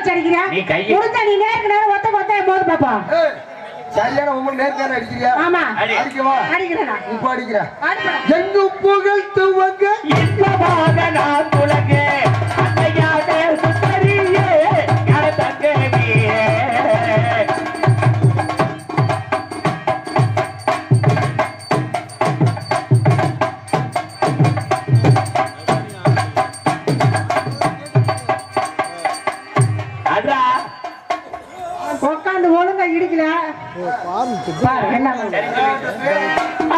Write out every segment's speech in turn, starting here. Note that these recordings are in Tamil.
வச்சு அடிக்கிறியா? நீ கையை- முடிஞ்சா நீ நேருக்கு நேரம் ஒத்த கொத்த ஏய், சரியான உங்களுக்கு அடிக்கிறியா? ஆமா. அடி. அடிக்கவா? அடிக்கிறேன் இப்ப அடிக்கிற அடிக்கிறேன். எங்கு புகழ் துவங்க உட்காந்து ஒழுங்கா இடிக்கல. பாரு என்ன பண்ற.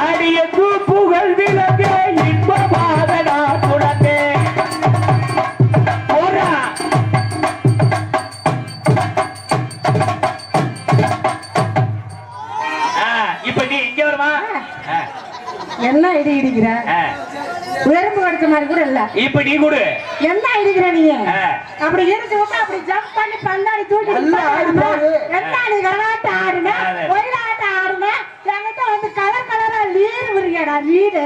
அடியக்கு புகழ் விளங்க இன்பமாக நான் துலங்க போடா ஆ, இப்ப நீ இங்க வருமா? ஆ, என்ன இடி இடிக்கிற? கடிச்ச மாதிரி கூட இல்ல. இப்ப நீ கொடு. என்ன இடிக்கிற நீ. அப்படி விட்டு அப்படி ஜம்ப் பண்ணி பந்தாடி தூக்கி வீடு?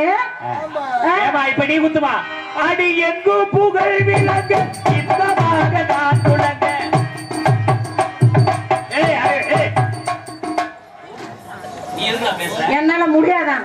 இப்ப நீ குத்துமா? அடி எங்கு புகழ் விளங்க? இன்பமாக நான் துளங்க. என்னால முடியாதான்